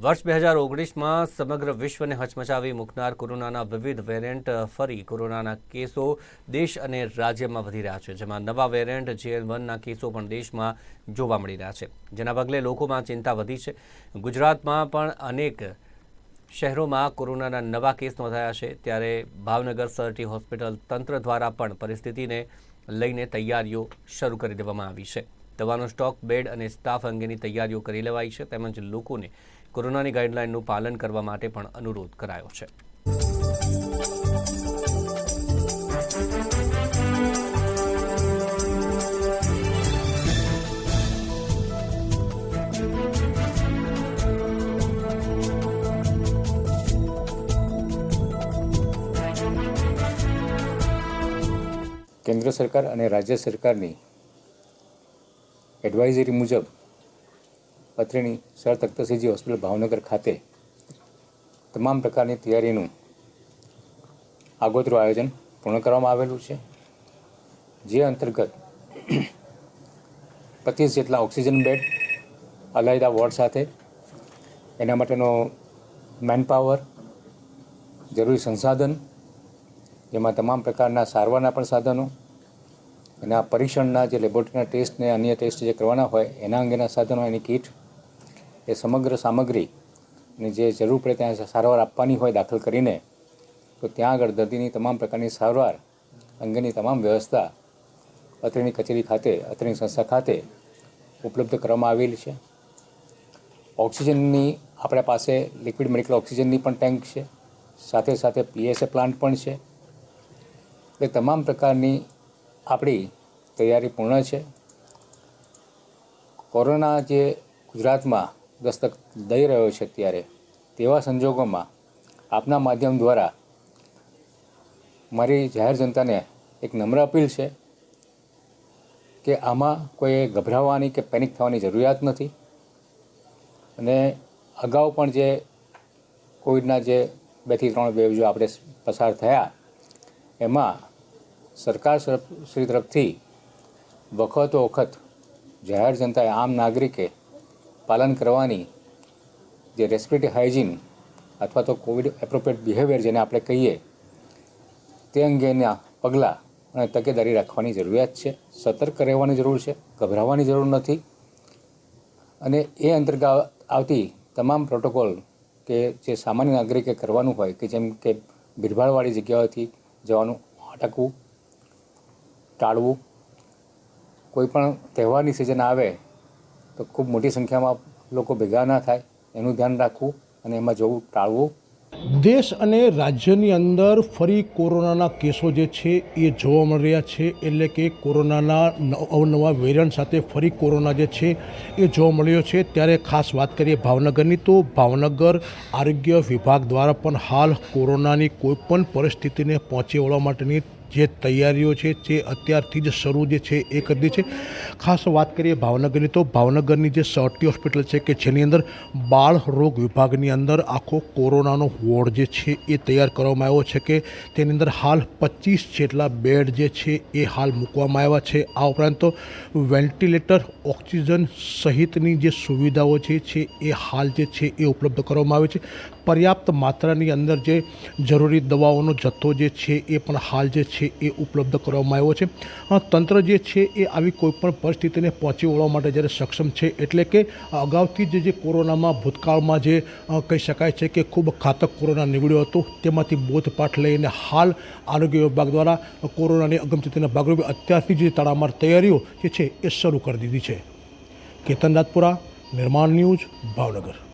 વર્ષ બે હજાર ઓગણીસમાં સમગ્ર વિશ્વને હચમચાવી મૂકનાર કોરોનાના વિવિધ વેરિયન્ટ ફરી કોરોનાના કેસો દેશ અને રાજ્યમાં વધી રહ્યા છે, જેમાં નવા વેરિયન્ટ જેએલ વનના કેસો પણ દેશમાં જોવા મળી રહ્યા છે. જેના પગલે લોકોમાં ચિંતા વધી છે. ગુજરાતમાં પણ અનેક શહેરોમાં કોરોનાના નવા કેસ નોંધાયા છે. ત્યારે ભાવનગર સરટી હોસ્પિટલ તંત્ર દ્વારા પણ પરિસ્થિતિને લઈને તૈયારીઓ શરૂ કરી દેવામાં આવી છે. દવાનો સ્ટોક, બેડ અને સ્ટાફ અંગેની તૈયારીઓ કરી લેવાઈ છે. તેમજ લોકોને કોરોનાની ગાઈડલાઇનનું પાલન કરવા માટે પણ અનુરોધ કરાયો છે. કેન્દ્ર સરકાર અને રાજ્ય સરકારની એડવાઇઝરી મુજબ અત્રેની સર તખ્તસિંહજી હોસ્પિટલ ભાવનગર ખાતે તમામ પ્રકારની તૈયારીનું આગોતરું આયોજન પૂર્ણ કરવામાં આવેલું છે. જે અંતર્ગત પચીસ જેટલા ઓક્સિજન બેડ અલાયદા વોર્ડ સાથે એના માટેનો મેનપાવર, જરૂરી સંસાધન જેમાં તમામ પ્રકારના સારવારના પણ સાધનો અને આ પરીક્ષણના જે લેબોરેટરીના ટેસ્ટ ને અન્ય ટેસ્ટ જે કરવાના હોય એના અંગેના સાધનો એની કીટ એ સમગ્ર સામગ્રીની જે જરૂર પડે ત્યાં સારવાર આપવાની હોય દાખલ કરીને, તો ત્યાં આગળ દર્દીની તમામ પ્રકારની સારવાર અંગેની તમામ વ્યવસ્થા અત્રેની કચેરી ખાતે અત્રેની સંસ્થા ખાતે ઉપલબ્ધ કરવામાં આવેલી છે. ઓક્સિજનની આપણા પાસે લિક્વિડ મેડિકલ ઓક્સિજનની પણ ટેન્ક છે. સાથે સાથે પીએસએ પ્લાન્ટ પણ છે. એ તમામ પ્રકારની આપણી તૈયારી પૂર્ણ છે. કોરોના જે ગુજરાતમાં દસ્તક દઈ રહ્યો છે અત્યારે તેવા સંજોગોમાં આપના માધ્યમ દ્વારા મારી જાહેર જનતાને એક નમ્ર અપીલ છે કે આમાં કોઈ ગભરાવાની કે પેનિક થવાની જરૂરિયાત નથી અને અગાઉ પણ જે કોવિડના જે બેથી ત્રણ વેવ જો આપણે પસાર થયા, એમાં સરકાર શ્રી તરફથી વખતો વખત જાહેર જનતાએ આમ નાગરિકે પાલન કરવાની જે રેસ્પિરેટરી હાઇજીન અથવા તો કોવિડ એપ્રોપ્રિએટ બિહેવિયર જેને આપણે કહીએ, તે અંગેના પગલાં અને તકેદારી રાખવાની જરૂરિયાત છે. સતર્ક રહેવાની જરૂર છે, ગભરાવાની જરૂર નથી અને એ અંતર્ગત આવતી તમામ પ્રોટોકોલ કે જે સામાન્ય નાગરિકે કરવાનું હોય કે જેમ કે ભીડભાડવાળી જગ્યાઓથી જવાનું, અટકવું, ટાળવું, કોઈ પણ તહેવારની સિઝન આવે તો ખૂબ મોટી સંખ્યામાં લોકો ભેગા ના થાય, એનું ધ્યાન રાખવું અને એમાં જવું ટાળવું. દેશ અને રાજ્યની અંદર ફરી કોરોનાના કેસો જે છે એ જોવા મળી રહ્યા છે. એટલે કે કોરોનાના અવનવા વેરિયન્ટ સાથે ફરી કોરોના જે છે એ જોવા મળ્યો છે. ત્યારે ખાસ વાત કરીએ ભાવનગરની તો ભાવનગર આરોગ્ય વિભાગ દ્વારા પણ હાલ કોરોનાની કોઈપણ પરિસ્થિતિને પહોંચી વળવા માટેની જે તૈયારીઓ છે, જે અત્યારથી જ શરૂ જે છે એ કરી છે. ખાસ વાત કરીએ ભાવનગરની, તો ભાવનગરની જે સર્ટી હોસ્પિટલ છે કે જેની અંદર બાળ રોગ વિભાગની અંદર આખો કોરોનાનો વોર્ડ જે છે એ તૈયાર કરવામાં આવ્યો છે કે તેની અંદર હાલ પચીસ જેટલા બેડ જે છે એ હાલ મૂકવામાં આવ્યા છે. આ ઉપરાંત તો વેન્ટિલેટર ઓક્સિજન સહિતની જે સુવિધાઓ છે છે એ હાલ જે છે એ ઉપલબ્ધ કરવામાં આવે છે. પર્યાપ્ત માત્રાની અંદર જે જરૂરી દવાઓનો જથ્થો જે છે એ પણ હાલ જે છે એ ઉપલબ્ધ કરવામાં આવ્યો છે. તંત્ર જે છે એ આવી કોઈપણ પરિસ્થિતિને પહોંચી વળવા માટે જ્યારે સક્ષમ છે, એટલે કે અગાઉથી જ જે કોરોનામાં ભૂતકાળમાં જે કહી શકાય છે કે ખૂબ ઘાતક કોરોના નીવડ્યો હતો, તેમાંથી બોધપાઠ લઈને હાલ આરોગ્ય વિભાગ દ્વારા કોરોનાની અગમચેતીના ભાગરૂપે અત્યારથી જે તડામાર તૈયારીઓ જે છે એ શરૂ કરી દીધી છે. કેતન રાજપુરા નિર્માણ ન્યૂઝ, ભાવનગર.